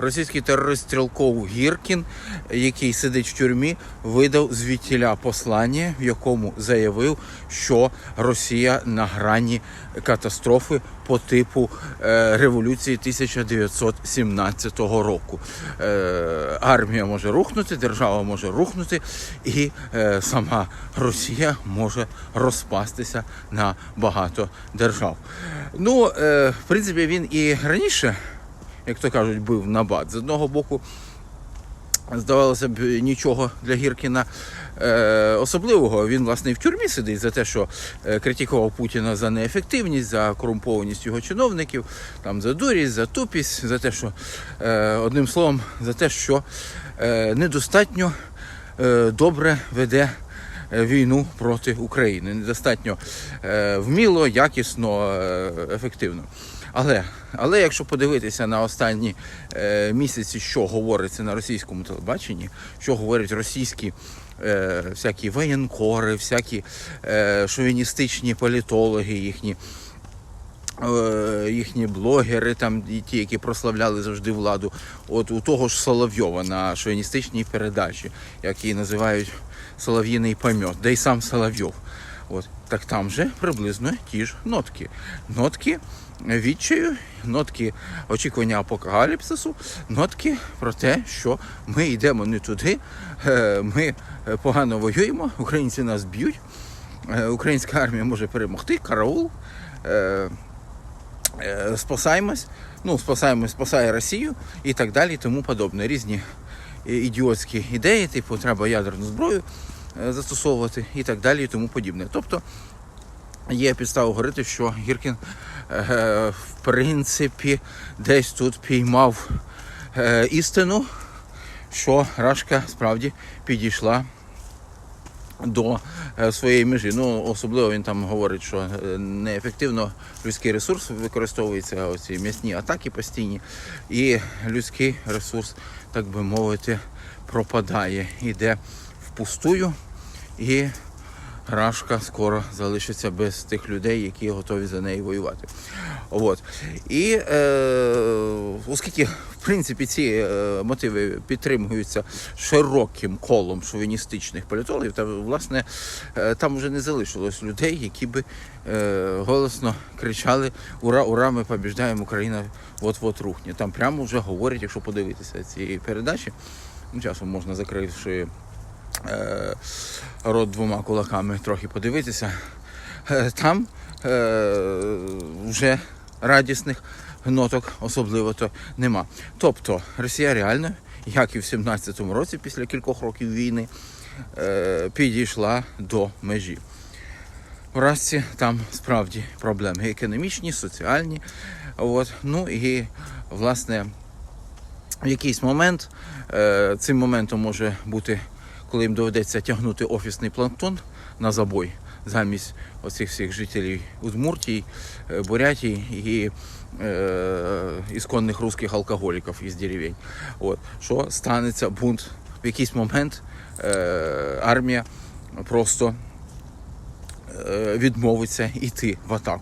російський терорист Стрілков Гіркін, який сидить в тюрмі, видав звідтіля послання, в якому заявив, що Росія на грані катастрофи по типу е, революції 1917 року. Е, армія може рухнути, держава може рухнути, і е, сама Росія може розпастися на багато держав. Ну, в принципі, він і раніше, як то кажуть, бив на бат. З одного боку, здавалося б, нічого для Гіркіна е, особливого. Він, власне, і в тюрмі сидить за те, що е, критикував Путіна за неефективність, за корумпованість його чиновників, там, за дурість, за тупість, за те, що е, одним словом, за те, що е, недостатньо е, добре веде війну проти України. Недостатньо е, вміло, якісно, е, ефективно. Але, але якщо подивитися на останні е, місяці, що говориться на російському телебаченні, що говорять російські е, всякі воєнкори, всякі е, шовіністичні політологи їхні. Е, Їхні блогери, там і ті, які прославляли завжди владу, от у того ж Соловйова на шовіністичній передачі, які називають Солов'їний пам'ят, де й сам Соловйов. От так там же приблизно ті ж нотки. Нотки відчаю, нотки очікування апокаліпсису, нотки про те, що ми йдемо не туди, е, ми е, погано воюємо, українці нас б'ють, українська армія може перемогти, караул. Е, Спасаємось, ну спасаємось, спасає Росію і так далі, тому подобне. Різні е, ідіотські ідеї, типу треба ядерну зброю е, застосовувати і так далі, і тому подібне. Тобто є підстава говорити, що Гіркін в принципі десь тут піймав істину, що Рашка справді підійшла до е, своєї межі. Ну, особливо він там говорить, що е, неефективно людський ресурс використовується, оці м'ясні атаки постійні, і людський ресурс, так би мовити, пропадає, іде впустую, і Рашка скоро залишиться без тих людей, які готові за неї воювати. От. І е, оскільки в принципі ці е, мотиви підтримуються широким колом шовіністичних політологів, та власне е, там вже не залишилось людей, які би е, голосно кричали Ура, ура, ми побіждаємо, Україна от-от рухне. Там прямо вже говорять, якщо подивитися ці передачі, ну, часом можна закривши е, рот двома кулаками трохи подивитися. Е, Там е, вже радісних ноток особливо то нема. Тобто Росія реально, як і в 17-му році, після кількох років війни, е, підійшла до межі. В Расці там справді проблеми економічні, соціальні. От. Ну і власне в якийсь момент е, цим моментом може бути, коли їм доведеться тягнути офісний планктон на забой замість оцих всіх жителів Удмуртії, е, Бурятії і е, ісконних русських алкоголіків із деревень. От. Що станеться бунт в якийсь момент е, армія просто е, відмовиться йти в атаку.